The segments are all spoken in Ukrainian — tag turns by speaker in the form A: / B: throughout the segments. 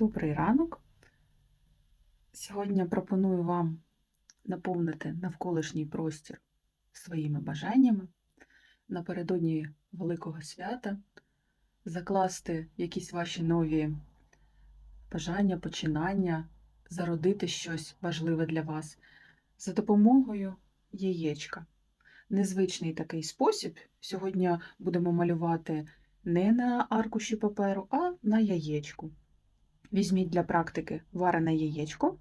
A: Добрий ранок. Сьогодні пропоную вам наповнити навколишній простір своїми бажаннями напередодні Великого свята, закласти якісь ваші нові бажання, починання, зародити щось важливе для вас за допомогою яєчка. Незвичний такий спосіб. Сьогодні будемо малювати не на аркуші паперу, а на яєчку. Візьміть для практики варене яєчко,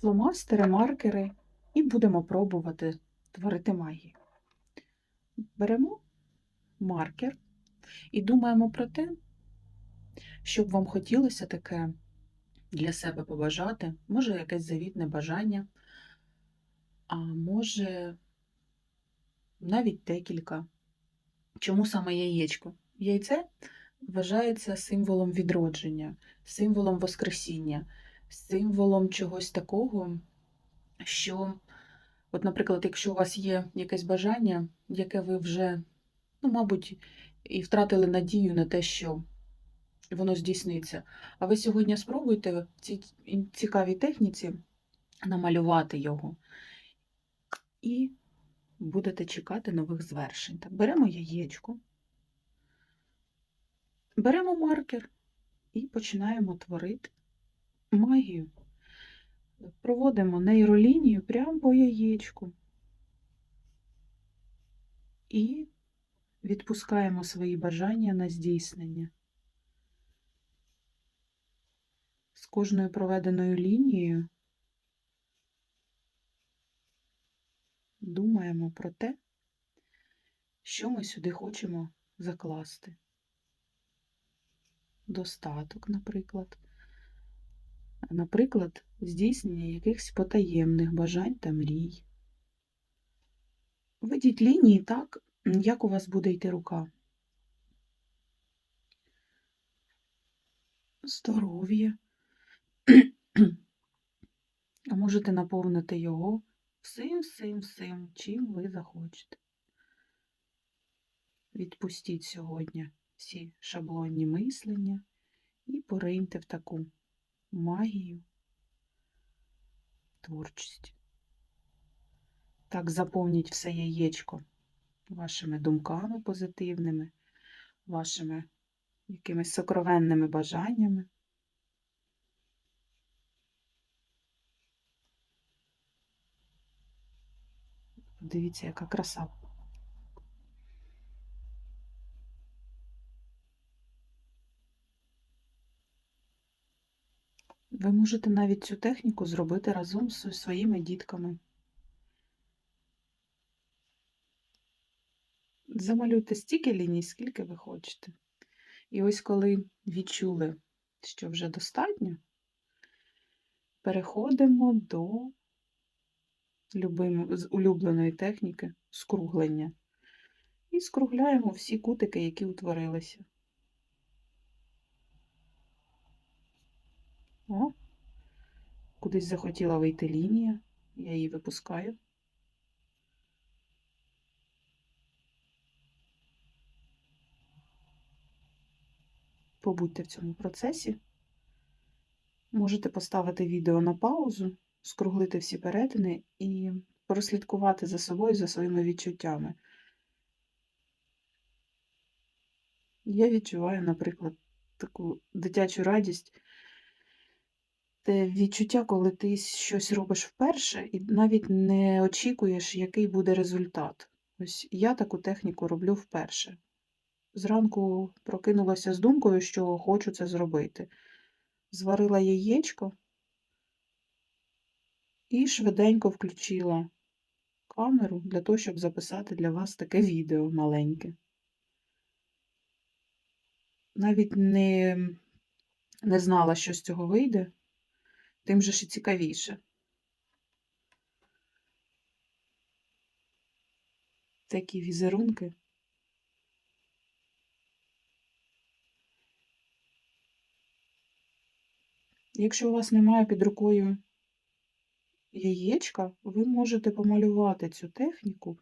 A: фломастери, маркери і будемо пробувати творити магію. Беремо маркер і думаємо про те, що б вам хотілося таке для себе побажати, може якесь завітне бажання, а може навіть декілька. Чому саме яєчко? Яйце вважається символом відродження, символом Воскресіння, символом чогось такого, що, от, наприклад, якщо у вас є якесь бажання, яке ви вже, ну, мабуть, і втратили надію на те, що воно здійсниться, а ви сьогодні спробуйте в цій цікавій техніці намалювати його. І будете чекати нових звершень. Так, беремо яєчко, беремо маркер і починаємо творити магію. Проводимо нейролінію прямо по яєчку і відпускаємо свої бажання на здійснення. З кожною проведеною лінією думаємо про те, що ми сюди хочемо закласти. Достаток, наприклад. Наприклад, здійснення якихось потаємних бажань та мрій. Ведіть лінії так, як у вас буде йти рука. Здоров'я. А можете наповнити його всім, всім, всім, чим ви захочете. Відпустіть сьогодні всі шаблонні мислення і пориньте в таку магію творчості. Так заповніть все яєчко вашими думками позитивними, вашими якимись сокровенними бажаннями. Дивіться, яка краса. Ви можете навіть цю техніку зробити разом зі своїми дітками. Замалюйте стільки ліній, скільки ви хочете. І ось коли відчули, що вже достатньо, переходимо до улюбленої техніки скруглення. І скругляємо всі кутики, які утворилися. Кудись захотіла вийти лінія, я її випускаю. Побудьте в цьому процесі. Можете поставити відео на паузу, скруглити всі перетини і прослідкувати за собою, за своїми відчуттями. Я відчуваю, наприклад, таку дитячу радість, те відчуття, коли ти щось робиш вперше і навіть не очікуєш, який буде результат. Ось я таку техніку роблю вперше. Зранку прокинулася з думкою, що хочу це зробити. Зварила яєчко і швиденько включила камеру для того, щоб записати для вас таке відео маленьке. Навіть не, не знала, що з цього вийде, тим же ж і цікавіше. Такі візерунки. Якщо у вас немає під рукою яєчка, ви можете помалювати цю техніку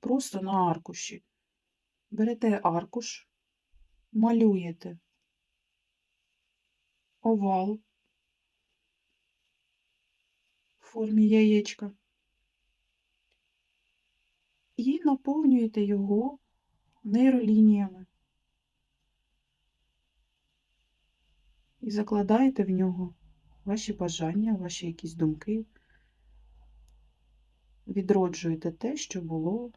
A: просто на аркуші. Берете аркуш, малюєте овал в формі яєчка і наповнюєте його нейролініями. І закладаєте в нього ваші бажання, ваші якісь думки. Відроджуєте те, що було,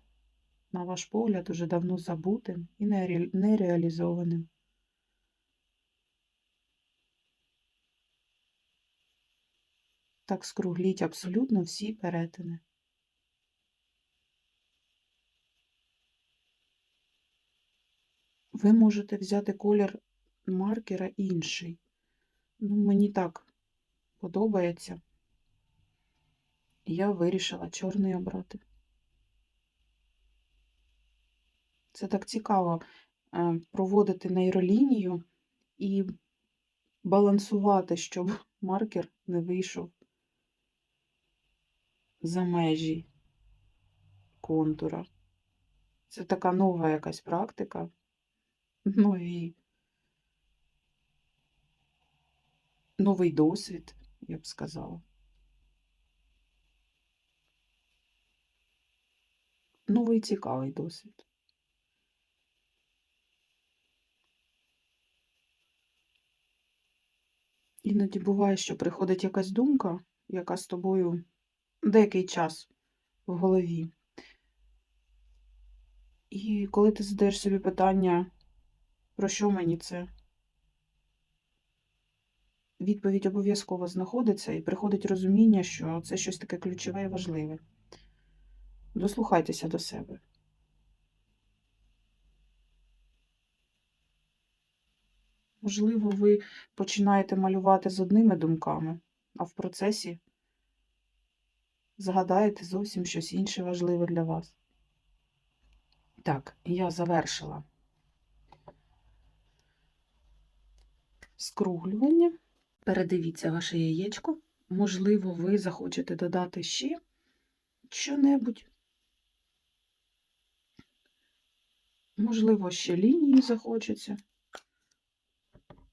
A: на ваш погляд, уже давно забутим і нере- нереалізованим. Так скругліть абсолютно всі перетини. Ви можете взяти колір маркера інший. Ну, мені так подобається. Я вирішила чорний обрати. Це так цікаво е, проводити нейролінію і балансувати, щоб маркер не вийшов за межі контура. Це така нова якась практика. Нові. Новий досвід, я б сказала. Новий цікавий досвід. Іноді буває, що приходить якась думка, яка з тобою деякий час в голові. І коли ти задаєш собі питання, про що мені це, відповідь обов'язково знаходиться і приходить розуміння, що це щось таке ключове і важливе. Дослухайтеся до себе. Можливо, ви починаєте малювати з одними думками, а в процесі згадаєте зовсім щось інше важливе для вас. Так, я завершила скруглювання. Передивіться ваше яєчко. Можливо, ви захочете додати ще що-небудь. Можливо, ще лінії захочеться.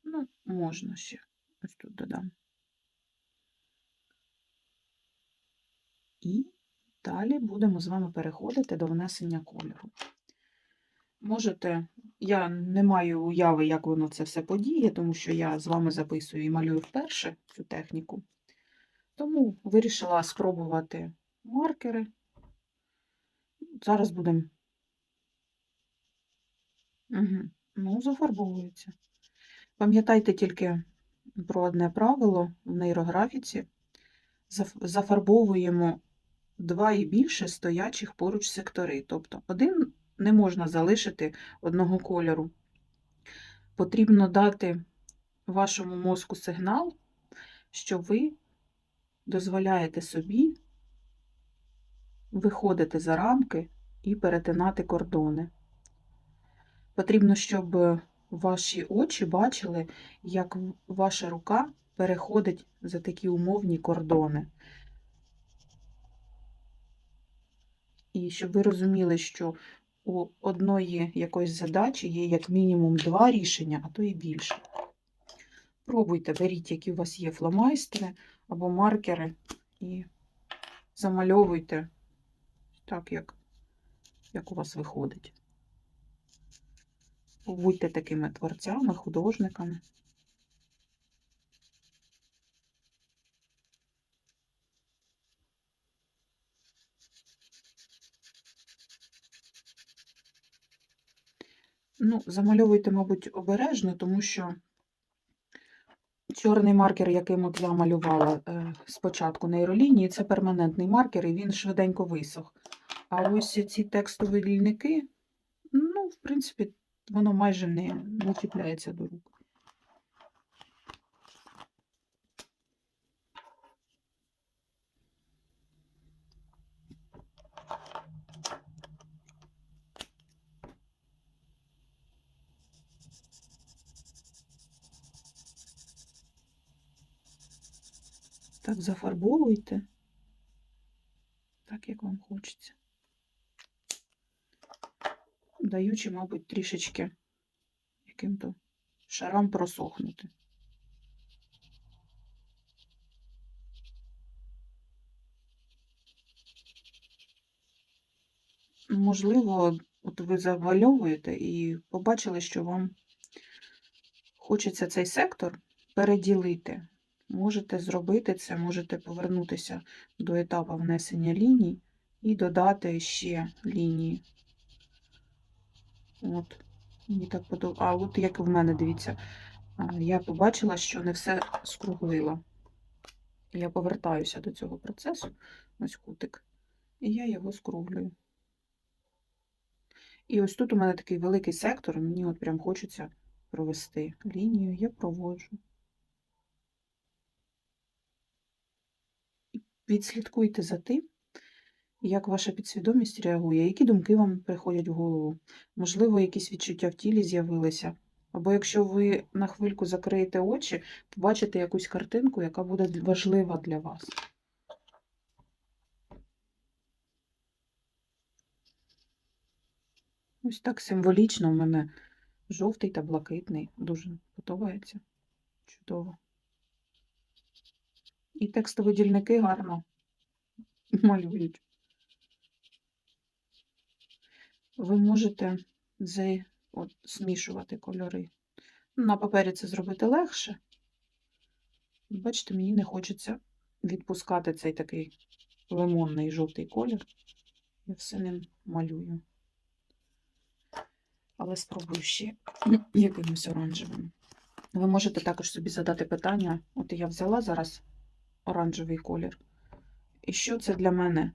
A: Ну, можна ще. Ось тут додам. І далі будемо з вами переходити до внесення кольору. Можете, я не маю уяви, як воно це все подіє, тому що я з вами записую і малюю вперше цю техніку. Тому вирішила спробувати маркери. Зараз будемо. Угу. Ну, зафарбовується. Пам'ятайте тільки про одне правило в нейрографіці. Зафарбовуємо два і більше стоячих поруч сектори. Тобто один не можна залишити одного кольору. Потрібно дати вашому мозку сигнал, що ви дозволяєте собі виходити за рамки і перетинати кордони. Потрібно, щоб ваші очі бачили, як ваша рука переходить за такі умовні кордони. І щоб ви розуміли, що у одної якоїсь задачі є як мінімум два рішення, а то і більше. Пробуйте, беріть, які у вас є фломайстери або маркери, і замальовуйте так, як, як у вас виходить. Будьте такими творцями, художниками. Ну, замальовуйте, мабуть, обережно, тому що чорний маркер, яким от я малювала е, спочатку нейролінії, це перманентний маркер, і він швиденько висох. А ось ці текстові лільники, ну, в принципі, воно майже не, не чіпляється до рук. так зафарбовуйте, так, як вам хочеться. Даючи, мабуть, трішечки яким-то шарам просохнути. Можливо, от ви завальовуєте і побачили, що вам хочеться цей сектор переділити. Можете зробити це, можете повернутися до етапу внесення ліній і додати ще лінії. От, мені так подобається. А от як в мене, дивіться, я побачила, що не все скруглила. Я повертаюся до цього процесу, ось кутик, і я його скруглюю. І ось тут у мене такий великий сектор, мені от прям хочеться провести лінію, я проводжу. І Відслідкуйте за тим, як ваша підсвідомість реагує, які думки вам приходять в голову. Можливо, якісь відчуття в тілі з'явилися. Або якщо ви на хвильку закриєте очі, побачите якусь картинку, яка буде важлива для вас. Ось так символічно в мене жовтий та блакитний. Дуже подобається. Чудово. І текстові дільники гарно малюють. Ви можете з- от, змішувати кольори. На папері це зробити легше. Бачите, мені не хочеться відпускати цей такий лимонний жовтий колір. Я все ним малюю. Але спробую ще якимось оранжевим. Ви можете також собі задати питання. От я взяла зараз оранжевий колір. І що це для мене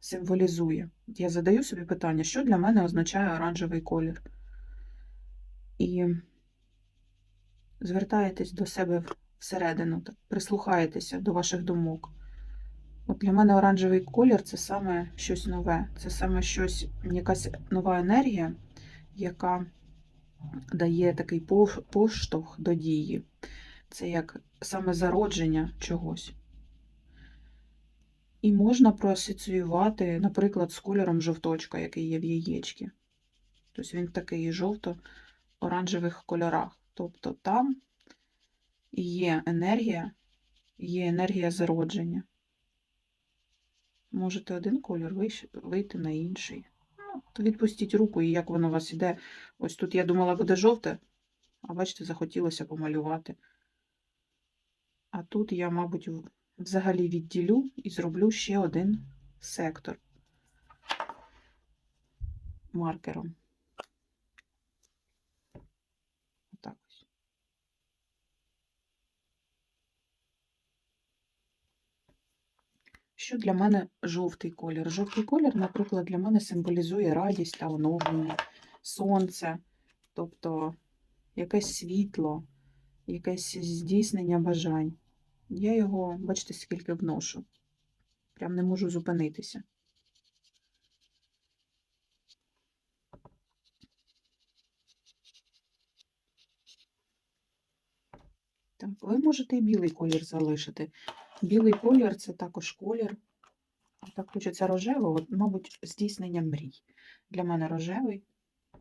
A: символізує? Я задаю собі питання, що для мене означає оранжевий колір. І звертаєтесь до себе всередину, так, прислухаєтеся до ваших думок. От для мене оранжевий колір це саме щось нове, це саме щось, якась нова енергія, яка дає такий поштовх до дії. Це як саме зародження чогось. І можна проасоціювати, наприклад, з кольором жовточка, який є в яєчці. Тобто він такий жовто-оранжевих кольорах. Тобто там є енергія, є енергія зародження. Можете один вийш- вийти на інший. Ну, відпустіть руку, і як воно у вас іде. Ось тут я думала, буде жовте, а бачите, захотілося помалювати. А тут я, мабуть, взагалі відділю і зроблю ще один сектор маркером. Отак ось. Що для мене жовтий колір? Жовтий колір, наприклад, для мене символізує радість та оновлення, сонце, тобто якесь світло, якесь здійснення бажань. Я його, бачите, скільки вношу. Прям не можу зупинитися. Так, ви можете і білий колір залишити. Білий колір це також колір. Так хочеться рожевого, мабуть, здійснення мрій. Для мене рожевий.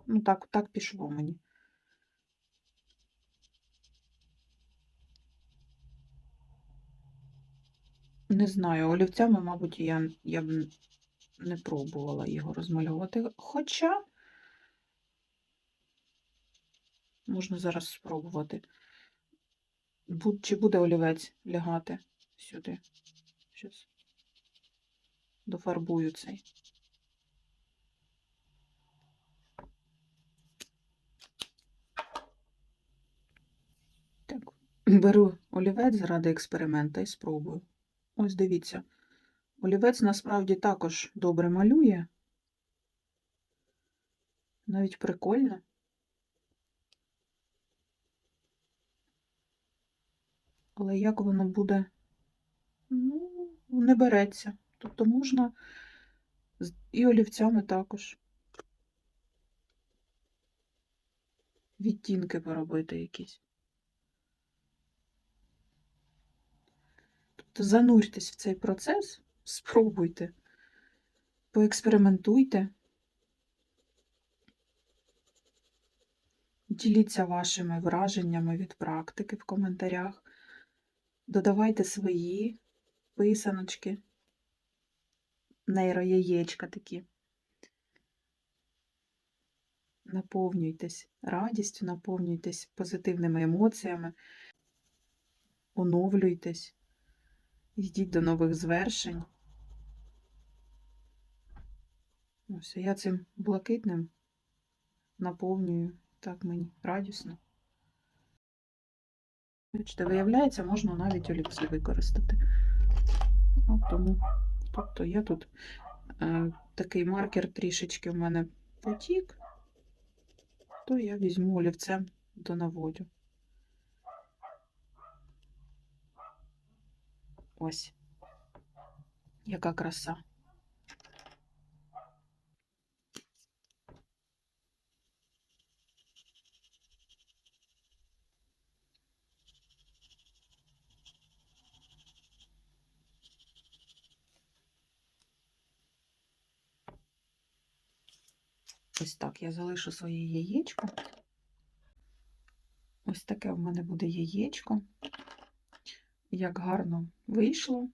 A: Ну, так, так пішло мені. Не знаю, олівцями, мабуть, я, я б не пробувала його розмальовувати. Хоча можна зараз спробувати. Бу- Чи буде олівець лягати сюди? Щас дофарбую цей. Беру олівець заради експеримента і спробую. Ось дивіться. Олівець насправді також добре малює. Навіть прикольно. Але як воно буде? Ну, не береться. Тобто можна і олівцями також. Відтінки поробити якісь. Тобто зануртесь в цей процес, спробуйте, поекспериментуйте. Діліться вашими враженнями від практики в коментарях. Додавайте свої писаночки, нейрояєчка такі. наповнюйтесь радістю, наповнюйтесь позитивними емоціями, оновлюйтесь, йдіть до нових звершень. Ось, я цим блакитним наповнюю, так мені радісно. Бачите, виявляється, можна навіть олівці використати. От тому, тобто я тут е, такий маркер трішечки в мене потік, то я візьму олівцем донаводю. Ось. Яка краса. Ось так я залишу своє яєчко. Ось таке в мене буде яєчко. Як гарно вийшло.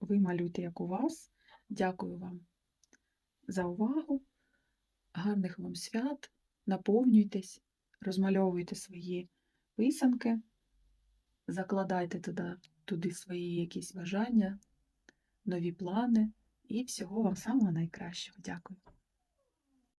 A: Ви малюйте, як у вас. Дякую вам за увагу. Гарних вам свят. Наповнюйтесь, розмальовуйте свої писанки, закладайте туди, туди свої якісь бажання, нові плани і всього вам самого найкращого. Дякую.